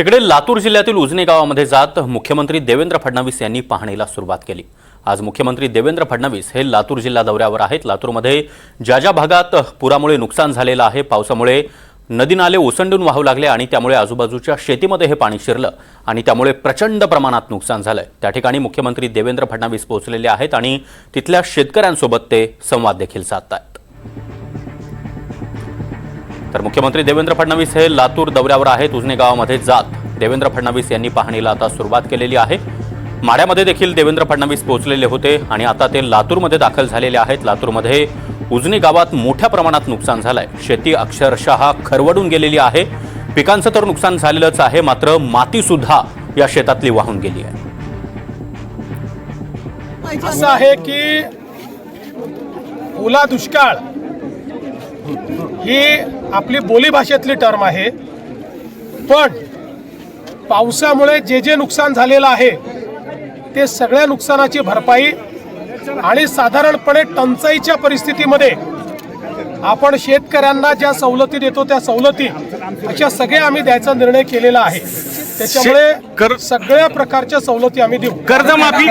तिकडे लातूर जिल्ह्यातील उजने गावामध्ये जात मुख्यमंत्री देवेंद्र फडणवीस यांनी पाहणीला सुरुवात केली. आज मुख्यमंत्री देवेंद्र फडणवीस हे लातूर जिल्हा दौऱ्यावर आहेत. लातूरमध्ये ज्या ज्या भागात पुरामुळे नुकसान झालेलं आहे पावसामुळे नदी नाले ओसंडून वाहू लागले आणि त्यामुळे आजूबाजूच्या शेतीमध्ये हे पाणी शिरलं आणि त्यामुळे प्रचंड प्रमाणात नुकसान झालंय. त्या ठिकाणी मुख्यमंत्री देवेंद्र फडणवीस पोहोचलेले आहेत आणि तिथल्या शेतकऱ्यांसोबत ते संवाद देखील साधत आहेत तर मुख्यमंत्री देवेंद्र फडणवीस हे लातूर दौऱ्यावर आहेत. उजने गावामध्ये जात. देवेंद्र फडणवीस यांनी पाहणीला आता सुरुवात केलेली आहे. माड्यामध्ये देखील देवेंद्र फडणवीस पोहोचलेले होते आणि आता ते लातूरमध्ये दाखल झालेले आहेत. लातूरमध्ये उजनी गावात मोठ्या प्रमाणात नुकसान झालंय. शेती अक्षरशः खरवडून गेलेली आहे. पिकांचं तर नुकसान झालेलंच आहे मात्र मातीसुद्धा या शेतातली वाहून गेली आहे. असं आहे की ओला दुष्काळ ही आपली बोलीभाषेतली टर्म आहे. पण पावसामुळे जे जे नुकसान झालेलं आहे ते सगळ्या नुकसानाची भरपाई आणि साधारणपणे टंचाईच्या परिस्थितीमध्ये आपण शेतकऱ्यांना ज्या सवलती देतो त्या सवलती अशा सगळ्या आम्ही द्यायचा निर्णय केलेला आहे. त्याच्यामुळे सगळ्या प्रकारच्या सवलती आम्ही देऊ. कर्जमाफी